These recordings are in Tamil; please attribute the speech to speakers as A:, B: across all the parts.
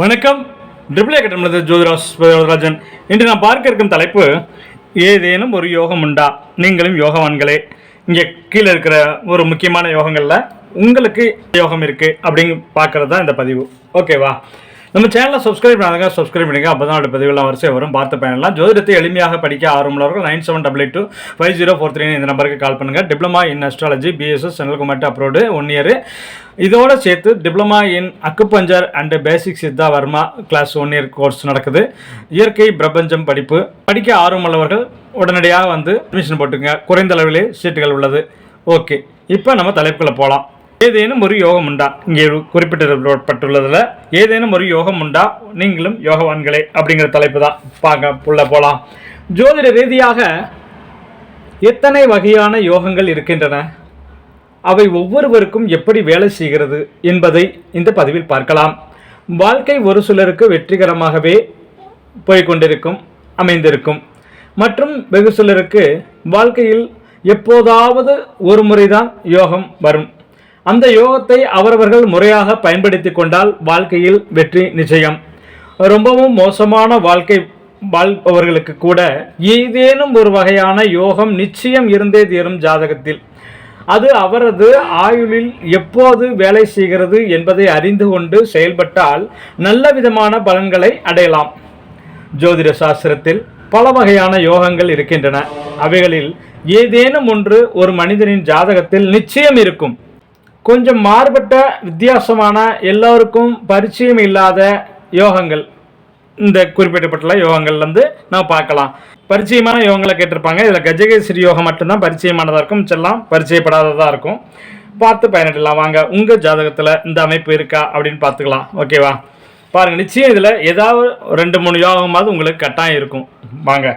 A: வணக்கம். ட்ரிபிளே கட்டணம் ஜோதிராஸ் ராஜன் இன்று நான் பார்க்க இருக்கும் தலைப்பு ஏதேனும் ஒரு யோகம் உண்டா? நீங்களும் யோகவான்களே. இங்கே கீழே இருக்கிற ஒரு முக்கியமான யோகங்களில் உங்களுக்கு யோகம் இருக்குது அப்படிங்க பார்க்கறது தான் இந்த பதிவு. ஓகேவா நம்ம சேனலை சப்ஸ்கிரைப் பண்ணாங்க சப்ஸ்கிரைப் பண்ணுங்க அப்போ தான் பதிவுலாம் வரிசை வரும். பார்த்து பயனலாம் ஜோதிடத்தை எளிமையாக படிக்க ஆர்வமுள்ளவர்கள் nine seven double eight two five zero four three இந்த நம்பருக்கு கால் பண்ணுங்கள் diploma in astrology BSS central abroad one year இதோட சேர்த்து diploma in acupuncture and basic Siddha Varma class one year course நடக்குது. இயற்கை பிரபஞ்சம் படிப்பு. படிக்க ஆர்வமுள்ளவர்கள் உடனடியாக வந்து அட்மிஷன் போட்டுங்க குறைந்த அளவிலே சீட்டுகள் உள்ளது. ஓகே இப்போ நம்ம தலைப்புக்குள்ள போகலாம் ஏதேனும் ஒரு யோகம் உண்டா? இங்கே குறிப்பிட்டிருப்பட்டுள்ளதில் ஏதேனும் ஒரு யோகம் உண்டா? நீங்களும் யோகவான்களே அப்படிங்கிற தலைப்பு தான். பார்க்க உள்ள போகலாம் ஜோதிட ரீதியாக எத்தனை வகையான யோகங்கள் இருக்கின்றன? அவை ஒவ்வொருவருக்கும் எப்படி வேலை செய்கிறது என்பதை இந்த பதிவில் பார்க்கலாம். வாழ்க்கை ஒரு சிலருக்கு வெற்றிகரமாகவே போய்க்கொண்டிருக்கும் அமைந்திருக்கும். மற்றும் வெகு சிலருக்கு வாழ்க்கையில் எப்போதாவது ஒரு முறைதான் யோகம் வரும். அந்த யோகத்தை அவரவர்கள் முறையாக பயன்படுத்தி கொண்டால் வாழ்க்கையில் வெற்றி நிச்சயம். ரொம்பவும் மோசமான வாழ்க்கை வாழ்பவர்களுக்கு கூட ஏதேனும் ஒரு வகையான யோகம் நிச்சயம் இருந்தே தீரும் ஜாதகத்தில். அது அவரது ஆயுளில் எப்போது வேலை செய்கிறது என்பதை அறிந்து கொண்டு செயல்பட்டால் நல்ல விதமான பலன்களை அடையலாம். ஜோதிட சாஸ்திரத்தில் பல வகையான யோகங்கள் இருக்கின்றன. அவைகளில் ஏதேனும் ஒன்று ஒரு மனிதனின் ஜாதகத்தில் நிச்சயம் இருக்கும். கொஞ்சம் மாறுபட்ட வித்தியாசமான எல்லோருக்கும் பரிச்சயம் இல்லாத யோகங்கள். இந்த குறிப்பிட்டப்பட்டுள்ள யோகங்கள்லேருந்து நம்ம நான் பார்க்கலாம். பரிச்சயமான யோகங்களை கேட்டிருப்பாங்க. இதில் கஜகேசரி யோகம் மட்டும்தான் பரிச்சயமானதாக இருக்கும். செல்லாம் பரிச்சயப்படாததாக இருக்கும். பார்த்து பயனிடலாம் வாங்க உங்கள் ஜாதகத்தில் இந்த அமைப்பு இருக்கா அப்படின்னு பார்த்துக்கலாம். ஓகேவா பாருங்கள் நிச்சயம் இதில் ஏதாவது ரெண்டு மூணு யோகமாவது உங்களுக்கு கட்டாயம் இருக்கும். வாங்க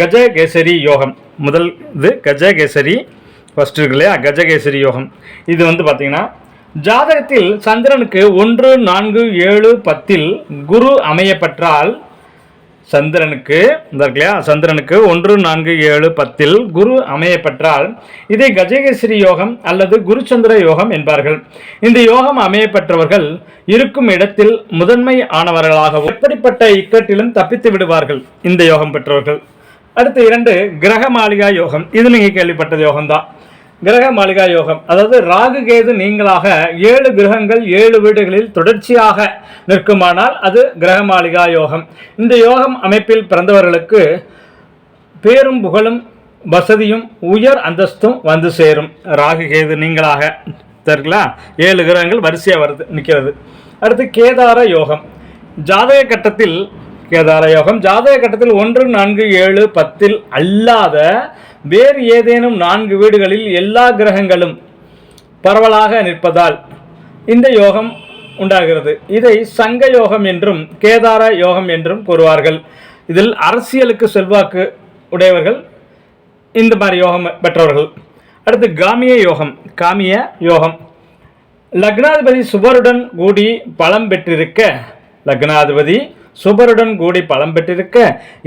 A: கஜகேசரி யோகம். முதல் இது கஜகேசரி ஃபஸ்ட்டு இருக்கு இல்லையா? கஜகேசரி யோகம். இது வந்து பார்த்தீங்கன்னா ஜாதகத்தில் சந்திரனுக்கு ஒன்று நான்கு ஏழு பத்தில் குரு அமையப்பெற்றால் சந்திரனுக்கு இந்த இல்லையா? சந்திரனுக்கு ஒன்று நான்கு ஏழு பத்தில் குரு அமையப்பெற்றால் இதை கஜகேசரி யோகம் அல்லது குருச்சந்திர யோகம் என்பார்கள். இந்த யோகம் அமையப்பெற்றவர்கள் இருக்கும் இடத்தில் முதன்மை ஆனவர்களாக எப்படிப்பட்ட இக்கட்டிலும் தப்பித்து விடுவார்கள். இந்த யோகம் பெற்றவர்கள். அடுத்து இரண்டு கிரக மாளிகா யோகம். இது நீங்கள் கேள்விப்பட்ட யோகம்தான். கிரக மாளிகா யோகம். அதாவது ராகு கேது நீங்களாக ஏழு கிரகங்கள் ஏழு வீடுகளில் தொடர்ச்சியாக நிற்குமானால் அது கிரக மாளிகா யோகம். இந்த யோகம் அமைப்பில் பிறந்தவர்களுக்கு பேரும் புகழும் வசதியும் உயர் அந்தஸ்தும் வந்து சேரும். ராகு கேது நீங்களாக சரிங்களா ஏழு கிரகங்கள் வரிசையாக வருது நிற்கிறது அடுத்து கேதார யோகம். ஜாதக கட்டத்தில் கேதார யோகம். ஜாதக கட்டத்தில் ஒன்று நான்கு ஏழு பத்தில் அல்லாத வேறு ஏதேனும் நான்கு வீடுகளில் எல்லா கிரகங்களும் பரவலாக நிற்பதால் இந்த யோகம் உண்டாகிறது. இதை சங்க யோகம் என்றும் கேதார யோகம் என்றும் கூறுவார்கள். இதில் அரசியலுக்கு செல்வாக்கு உடையவர்கள் இந்த மாதிரி யோகம் பெற்றவர்கள். அடுத்து காமிய யோகம் காமிய யோகம். லக்னாதிபதி சுபருடன் கூடி பலம் பெற்றிருக்க லக்னாதிபதி சுபருடன் கூடி பலம் பெற்றிருக்க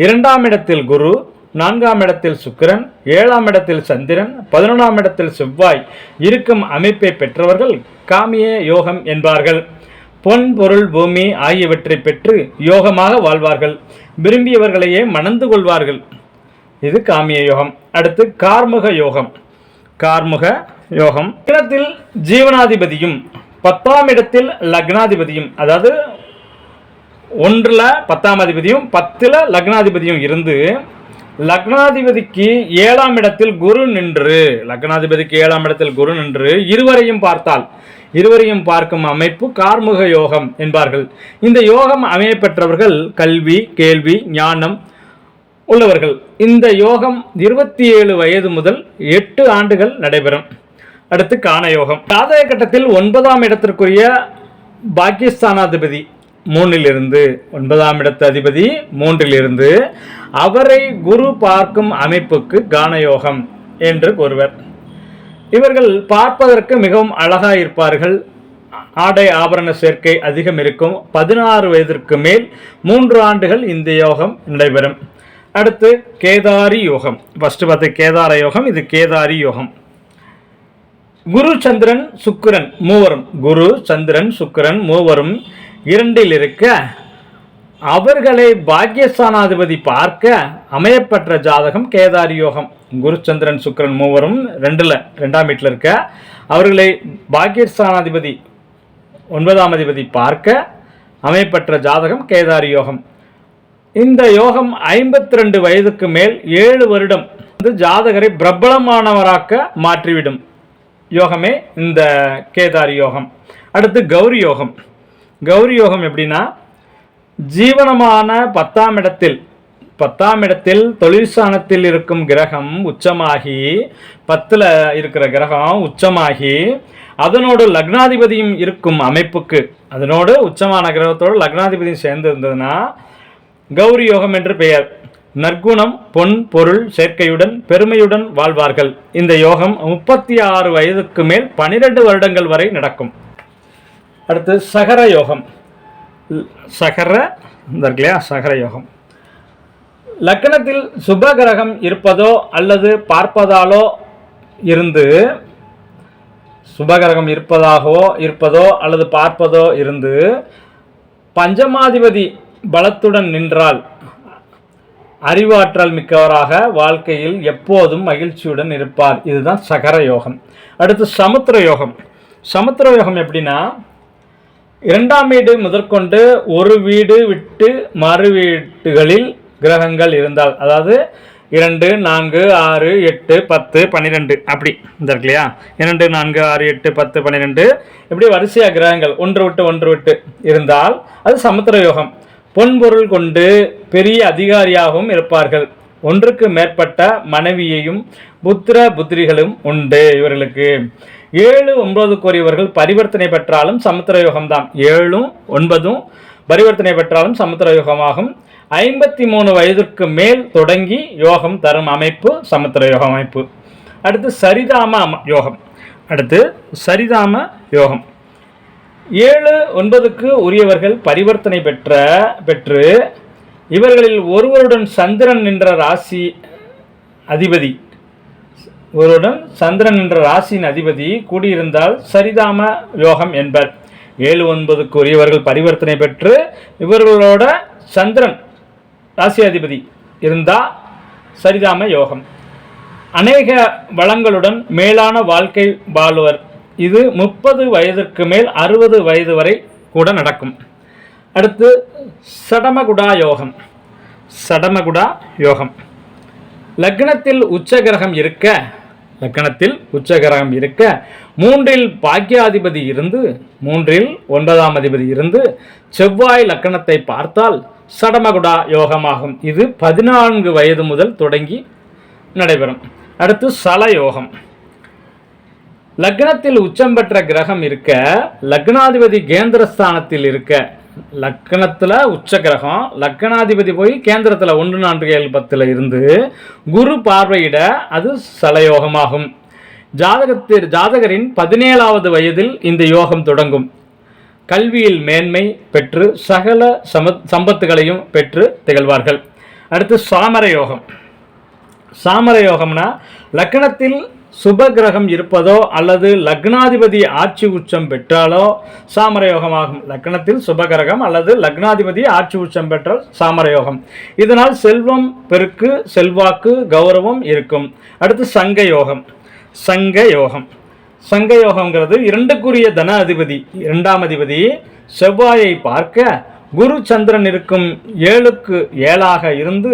A: இரண்டாம் இடத்தில் குரு நான்காம் இடத்தில் சுக்கிரன் ஏழாம் இடத்தில் சந்திரன் பதினொன்றாம் இடத்தில் செவ்வாய் இருக்கும் அமைப்பை பெற்றவர்கள் காமிய யோகம் என்பார்கள். பொன் பொருள் பூமி ஆகியவற்றை பெற்று யோகமாக வாழ்வார்கள். விரும்பியவர்களையே மணந்து கொள்வார்கள். இது காமிய யோகம். அடுத்து கார்முக யோகம். கார்முக யோகம். இடத்தில் ஜீவனாதிபதியும் பத்தாம் இடத்தில் லக்னாதிபதியும் அதாவது ஒன்றில் பத்தாம் அதிபதியும் பத்தில் லக்னாதிபதியும் இருந்து லக்னாதிபதிக்கு ஏழாம் இடத்தில் குரு நின்று லக்னாதிபதிக்கு ஏழாம் இடத்தில் குரு நின்று இருவரையும் பார்த்தால் இருவரையும் பார்க்கும் அமைப்பு கார்முக யோகம் என்பார்கள். இந்த யோகம் அமையப்பெற்றவர்கள் கல்வி கேள்வி ஞானம் உள்ளவர்கள். இந்த யோகம் இருபத்தி ஏழு வயது முதல் எட்டு ஆண்டுகள் நடைபெறும். அடுத்து காண யோகம். ஜாதக கட்டத்தில் ஒன்பதாம் இடத்திற்குரிய பாகிஸ்தானாதிபதி மூன்றிலிருந்து ஒன்பதாம் இடத்து அதிபதி மூன்றிலிருந்து அவரை குரு பார்க்கும் அமைப்புக்கு கானயோகம் என்று கூறுவர். இவர்கள் பார்ப்பதற்கு மிகவும் அழகாக இருப்பார்கள். ஆடை ஆபரண சேர்க்கை அதிகம் இருக்கும். பதினாறு வயதிற்கு மேல் மூன்று ஆண்டுகள் இந்த யோகம் நடைபெறும். அடுத்து கேதாரி யோகம். ஃபஸ்ட்டு பார்த்து கேதார யோகம் இது கேதாரி யோகம். குரு சந்திரன் சுக்கிரன் மூவரும் குரு சந்திரன் சுக்கிரன் மூவரும் இரண்டில் இருக்க அவர்களை பாக்யஸ்தானாதிபதி பார்க்க அமையப்பெற்ற ஜாதகம் கேதாரி யோகம். குருச்சந்திரன் சுக்கிரன் மூவரும் ரெண்டில் ரெண்டாம் வீட்டில் இருக்க அவர்களை பாக்யஸ்தானாதிபதி ஒன்பதாம் அதிபதி பார்க்க அமையப்பெற்ற ஜாதகம் கேதாரி யோகம். இந்த யோகம் ஐம்பத்தி ரெண்டு வயதுக்கு மேல் ஏழு வருடம் வந்து ஜாதகரை பிரபலமானவராக்க மாற்றிவிடும். யோகமே இந்த கேதாரி யோகம். அடுத்து கௌரி யோகம். கௌரி யோகம் எப்படின்னா ஜீவனமான பத்தாம் இடத்தில் பத்தாம் இடத்தில் தொழிற்சானத்தில் இருக்கும் கிரகம் உச்சமாகி பத்தில் இருக்கிற கிரகம் உச்சமாகி அதனோடு லக்னாதிபதியும் இருக்கும் அமைப்புக்கு அதனோடு உச்சமான கிரகத்தோடு லக்னாதிபதியும் சேர்ந்து இருந்ததுன்னா கௌரி யோகம் என்று பெயர். நற்குணம் பொன் பொருள் சேர்க்கையுடன் பெருமையுடன் வாழ்வார்கள். இந்த யோகம் முப்பத்தி ஆறு வயதுக்கு மேல் பனிரெண்டு வருடங்கள் வரை நடக்கும். அடுத்து சகர யோகம். சகர இந்த இருக்கு இல்லையா? சகர யோகம். லக்கணத்தில் சுப கிரகம் இருப்பதோ அல்லது பார்ப்பதாலோ இருந்து சுபகிரகம் இருப்பதாகவோ இருப்பதோ அல்லது பார்ப்பதோ இருந்து பஞ்சமாதிபதி பலத்துடன் நின்றால் அறிவாற்றல் மிக்கவராக வாழ்க்கையில் எப்போதும் மகிழ்ச்சியுடன் இருப்பார். இதுதான் சகர யோகம். அடுத்து சமுத்திர யோகம். சமுத்திர யோகம் எப்படின்னா இரண்டாம் வீடு முதற்கொண்டு ஒரு வீடு விட்டு மறு வீட்டுகளில் கிரகங்கள் இருந்தால் அதாவது இரண்டு நான்கு ஆறு எட்டு பத்து பன்னிரெண்டு அப்படி இந்த இருக்கு இல்லையா? இரண்டு நான்கு ஆறு எட்டு பத்து பன்னிரெண்டு இப்படி வரிசையாக கிரகங்கள் ஒன்று விட்டு ஒன்று விட்டு இருந்தால் அது சமுத்திர யோகம் பொன்பொருள் கொண்டு பெரிய அதிகாரியாகவும் இருப்பார்கள். ஒன்றுக்கு மேற்பட்ட மனைவியையும் புத்திர புத்திரிகளும் உண்டு இவர்களுக்கு. ஏழு ஒன்பதுக்குரியவர்கள் பரிவர்த்தனை பெற்றாலும் சமுத்திர யோகம்தான் ஏழும் ஒன்பதும் பரிவர்த்தனை பெற்றாலும் சமுத்திர யோகமாகும் ஐம்பத்தி மூணு வயதிற்கு மேல் தொடங்கி யோகம் தரும் அமைப்பு சமுத்திர யோகம் அமைப்பு. அடுத்து சரிதாம அம- யோகம். அடுத்து சரிதாம யோகம். ஏழு ஒன்பதுக்கு உரியவர்கள் பரிவர்த்தனை பெற்ற பெற்று இவர்களில் ஒருவருடன் சந்திரன் நின்ற ராசி அதிபதி ஒருவருடன் சந்திரன் என்ற ராசியின் அதிபதி கூடியிருந்தால் சரிதாம யோகம் என்பர். ஏழு ஒன்பதுக்கு உரியவர்கள் பரிவர்த்தனை பெற்று இவர்களோட சந்திரன் ராசி அதிபதி இருந்தால் சரிதாம யோகம். அநேக வளங்களுடன் மேலான வாழ்க்கை வாழ்வர். இது முப்பது வயதிற்கு மேல் அறுபது வயது வரை கூட நடக்கும். அடுத்து சடமகுடா யோகம். சடமகுடா யோகம். லக்னத்தில் உச்ச கிரகம் இருக்க லக்கணத்தில் உச்ச கிரகம் இருக்க மூன்றில் பாக்கியாதிபதி இருந்து மூன்றில் ஒன்பதாம் அதிபதி இருந்து செவ்வாய் லக்கணத்தை பார்த்தால் சடமகுடா யோகமாகும். இது பதினான்கு வயது முதல் தொடங்கி நடைபெறும். அடுத்து சல யோகம் லக்னத்தில் உச்சம் பெற்ற கிரகம் இருக்க லக்னாதிபதி கேந்திரஸ்தானத்தில் இருக்க லக்னத்தில் உச்ச கிரகம் லக்னாதிபதி போய் கேந்திரத்தில் ஒன்று நான்கு ஏழு பத்தில் இருந்து குரு பார்வையிட அது சலயோகமாகும். ஜாதகத்தில் ஜாதகரின் பதினேழாவது வயதில் இந்த யோகம் தொடங்கும். கல்வியில் மேன்மை பெற்று சகல சம சம்பத்துகளையும் பெற்று திகழ்வார்கள். அடுத்து சாமர யோகம். சாமர யோகம்னா லக்னத்தில் சுப கிரகம் இருப்பதோ அல்லது லக்னாதிபதி ஆட்சி உச்சம் பெற்றாலோ சாமரயோகமாகும். லக்னத்தில் சுபகிரகம் அல்லது லக்னாதிபதி ஆட்சி உச்சம் பெற்றால் சாமரயோகம். இதனால் செல்வம் பெருக்கு செல்வாக்கு கௌரவம் இருக்கும். அடுத்து சங்க யோகம் சங்க யோகம் சங்க யோகம்ங்கிறது இரண்டுக்குரிய தன அதிபதி. இரண்டாம் அதிபதி செவ்வாயை பார்க்க குரு சந்திரன் இருக்கும் ஏழுக்கு ஏழாக இருந்து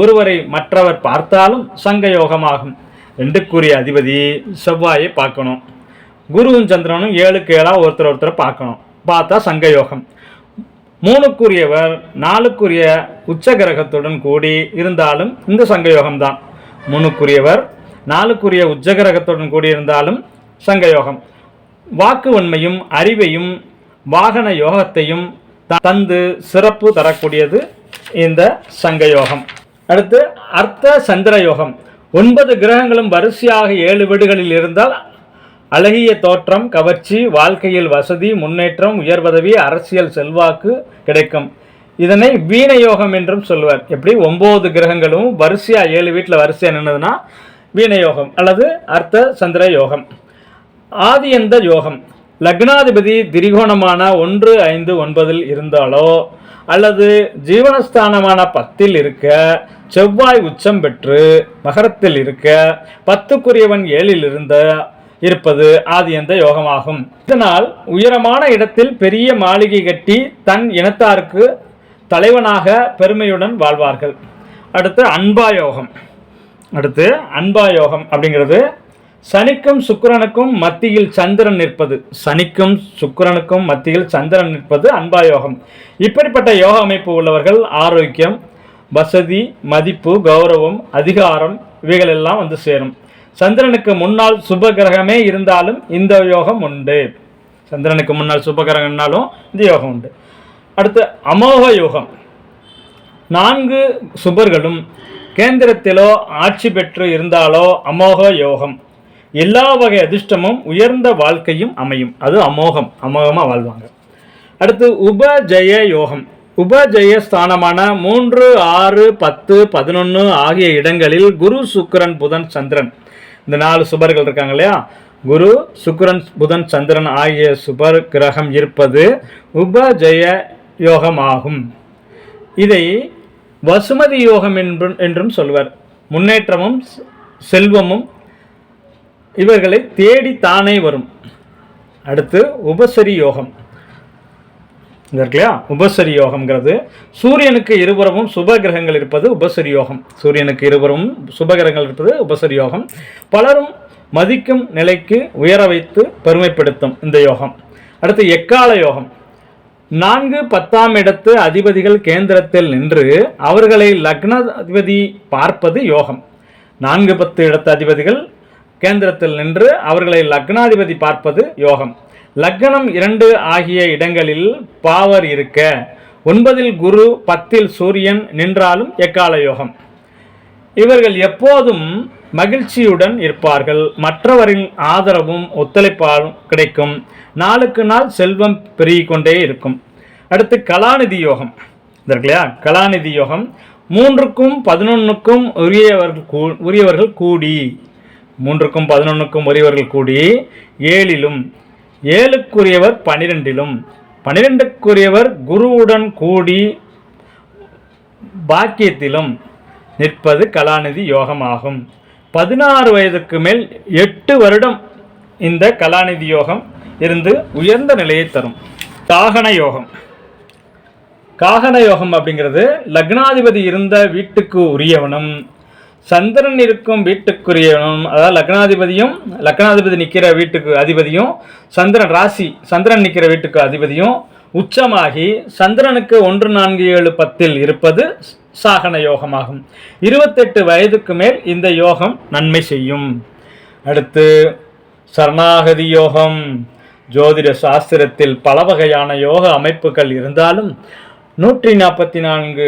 A: ஒருவரை மற்றவர் பார்த்தாலும் சங்க யோகமாகும் ரெண்டுக்குரிய அதிபதி செவ்வாயை பார்க்கணும். குருவும் சந்திரனும் ஏழுக்கு ஏழாக ஒருத்தர் ஒருத்தர் பார்க்கணும். பார்த்தா சங்க யோகம் மூணுக்குரியவர் நாலுக்குரிய உச்ச கிரகத்துடன் கூடி இருந்தாலும் இந்த சங்க யோகம்தான் மூணுக்குரியவர் நாலுக்குரிய உச்ச கிரகத்துடன் கூடி இருந்தாலும் சங்க யோகம் வாக்கு உண்மையும் அறிவையும் வாகன யோகத்தையும் தந்து சிறப்பு தரக்கூடியது இந்த சங்க யோகம் அடுத்து அர்த்த சந்திர யோகம் ஒன்பது கிரகங்களும் வரிசையாக ஏழு வீடுகளில் இருந்தால் அழகிய தோற்றம் கவர்ச்சி வாழ்க்கையில் வசதி முன்னேற்றம் உயர்வதவி அரசியல் செல்வாக்கு கிடைக்கும். இதனை வீண யோகம் என்றும் சொல்லுவார் எப்படி? ஒம்பது கிரகங்களும் வரிசையாக ஏழு வீட்டில் வரிசையாக நின்னதுன்னா வீணயோகம் அல்லது அர்த்த சந்திர யோகம். ஆதியந்த யோகம். லக்னாதிபதி திரிகோணமான ஒன்று ஐந்து ஒன்பதில் இருந்தாலோ அல்லது ஜீவனஸ்தானமான பத்தில் இருக்க செவ்வாய் உச்சம் பெற்று மகரத்தில் இருக்க பத்துக்குரியவன் ஏழில் இருந்த இருப்பது ஆதி எந்த யோகமாகும். இதனால் உயரமான இடத்தில் பெரிய மாளிகை கட்டி தன் இனத்தாருக்கு தலைவனாக பெருமையுடன் வாழ்வார்கள். அடுத்து அன்பா யோகம். அடுத்து அன்பா யோகம் அப்படிங்கிறது சனிக்கும் சுக்கிரனுக்கும் மத்தியில் சந்திரன் நிற்பது. சனிக்கும் சுக்கிரனுக்கும் மத்தியில் சந்திரன் நிற்பது அன்பா யோகம். இப்படிப்பட்ட யோக அமைப்பு உள்ளவர்கள் ஆரோக்கியம் வசதி மதிப்பு கௌரவம் அதிகாரம் இவைகள் எல்லாம் வந்து சேரும். சந்திரனுக்கு முன்னால் சுப கிரகமே இருந்தாலும் இந்த யோகம் உண்டு. சந்திரனுக்கு முன்னால் சுப கிரகம்னாலும் இந்த யோகம் உண்டு. அடுத்து அமோக யோகம். நான்கு சுபர்களும் கேந்திரத்திலோ ஆட்சி பெற்று இருந்தாலோ அமோக யோகம். எல்லா வகை அதிர்ஷ்டமும் உயர்ந்த வாழ்க்கையும் அமையும். அது அமோகம். அமோகமாக வாழ்வாங்க. அடுத்து உபஜய யோகம். உபஜய ஸ்தானமான மூன்று ஆறு பத்து பதினொன்று ஆகிய இடங்களில் குரு சுக்கரன் புதன் சந்திரன். இந்த நாலு சுபர்கள் இருக்காங்க இல்லையா? குரு சுக்கரன் புதன் சந்திரன் ஆகிய சுபர் கிரகம் இருப்பது உபஜய யோகமாகும். இதை வசுமதி யோகம் என்றும் என்றும் சொல்வர். முன்னேற்றமும் செ- செல்வமும் இவர்களை தேடி தானே வரும். அடுத்து உபசரி யோகம். இல்லையா? உபசரி யோகம்ங்கிறது சூரியனுக்கு இருபுறமும் சுப கிரகங்கள் இருப்பது உபசரி யோகம். சூரியனுக்கு இருபுறமும் சுப கிரகங்கள் இருப்பது உபசரி யோகம். பலரும் மதிக்கும் நிலைக்கு உயர வைத்து பெருமைப்படுத்தும் இந்த யோகம். அடுத்து எக்கால யோகம். நான்கு பத்தாம் இடத்து அதிபதிகள் கேந்திரத்தில் நின்று அவர்களை லக்னாதிபதி பார்ப்பது யோகம். நான்கு பத்து இடத்து அதிபதிகள் கேந்திரத்தில் நின்று அவர்களை லக்னாதிபதி பார்ப்பது யோகம். லக்னம் இரண்டு ஆகிய இடங்களில் பாவர் இருக்க ஒன்பதில் குரு பத்தில் சூரியன் நின்றாலும் எக்கால யோகம். இவர்கள் எப்போதும் மகிழ்ச்சியுடன் இருப்பார்கள். மற்றவரின் ஆதரவும் ஒத்துழைப்பாலும் கிடைக்கும். நாளுக்கு நாள் செல்வம் பெருகிக்கொண்டே இருக்கும். அடுத்து கலாநிதி யோகம். இல்லையா கலாநிதி யோகம். மூன்றுக்கும் பதினொன்றுக்கும் உரியவர்கள் கூ உரியவர்கள் கூடி. மூன்றுக்கும் பதினொன்றுக்கும் உரியவர்கள் கூடி ஏழிலும் ஏழுக்குரியவர் பனிரெண்டிலும். பனிரெண்டுக்குரியவர் குருவுடன் கூடி பாக்கியத்திலும் நிற்பது கலாநிதி யோகமாகும். பதினாறு வயதுக்கு மேல் எட்டு வருடம் இந்த கலாநிதி யோகம் இருந்து உயர்ந்த நிலையை தரும். காகன யோகம். காகன யோகம் அப்படிங்கிறது லக்னாதிபதி இருந்த வீட்டுக்கு உரியவனும் சந்திரன் இருக்கும் வீட்டுக்குரியவனும் அதாவது லக்னாதிபதியும் லக்னாதிபதி நிற்கிற வீட்டுக்கு அதிபதியும் சந்திரன் ராசி சந்திரன் நிற்கிற வீட்டுக்கு அதிபதியும் உச்சமாகி சந்திரனுக்கு ஒன்று நான்கு ஏழு பத்தில் இருப்பது சாகன யோகமாகும். இருபத்தெட்டு வயதுக்கு மேல் இந்த யோகம் நன்மை செய்யும். அடுத்து சரணாகதி யோகம். ஜோதிட சாஸ்திரத்தில் பல வகையான யோக அமைப்புகள் இருந்தாலும் நூற்றி நாற்பத்தி நான்கு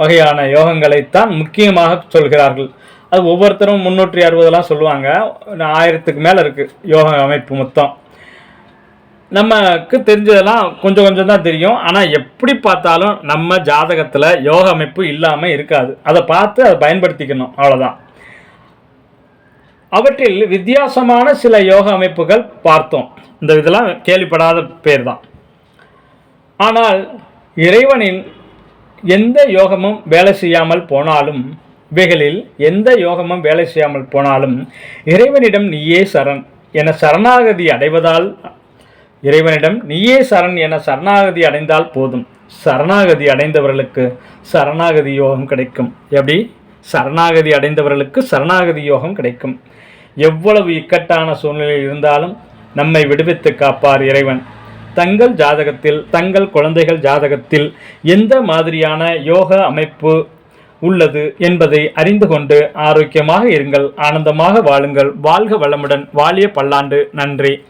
A: வகையான யோகங்களைத்தான் முக்கியமாக சொல்கிறார்கள். அது ஒவ்வொருத்தரும் முந்நூற்றி அறுபதெல்லாம் சொல்லுவாங்க. ஆயிரத்துக்கு மேலே இருக்குது யோக அமைப்பு மொத்தம். நமக்கு தெரிஞ்சதெல்லாம் கொஞ்சம் கொஞ்சம் தான் தெரியும். ஆனால் எப்படி பார்த்தாலும் நம்ம ஜாதகத்தில் யோக அமைப்பு இல்லாமல் இருக்காது. அதை பார்த்து அதை பயன்படுத்திக்கணும். அவ்வளோதான் அவற்றில் வித்தியாசமான சில யோக அமைப்புகள் பார்த்தோம். இந்த இதெல்லாம் கேள்விப்படாத பேர் தான். ஆனால் இறைவனின் எந்த யோகமும் வேலை செய்யாமல் போனாலும் இவைகளில் எந்த யோகமும் வேலை செய்யாமல் போனாலும் இறைவனிடம் நீயே சரண் என சரணாகதி அடைவதால் இறைவனிடம் நீயே சரண் என சரணாகதி அடைந்தால் போதும். சரணாகதி அடைந்தவர்களுக்கு சரணாகதி யோகம் கிடைக்கும். எப்படி? சரணாகதி அடைந்தவர்களுக்கு சரணாகதி யோகம் கிடைக்கும். எவ்வளவு இக்கட்டான சூழ்நிலையில் இருந்தாலும் நம்மை விடுவித்து காப்பார் இறைவன். தங்கள் ஜாதகத்தில் தங்கள் குழந்தைகள் ஜாதகத்தில் எந்த மாதிரியான யோக அமைப்பு உள்ளது என்பதை அறிந்து கொண்டு ஆரோக்கியமாக இருங்கள் ஆனந்தமாக வாழுங்கள். வாழ்க வளமுடன் வாழிய பல்லாண்டு. நன்றி.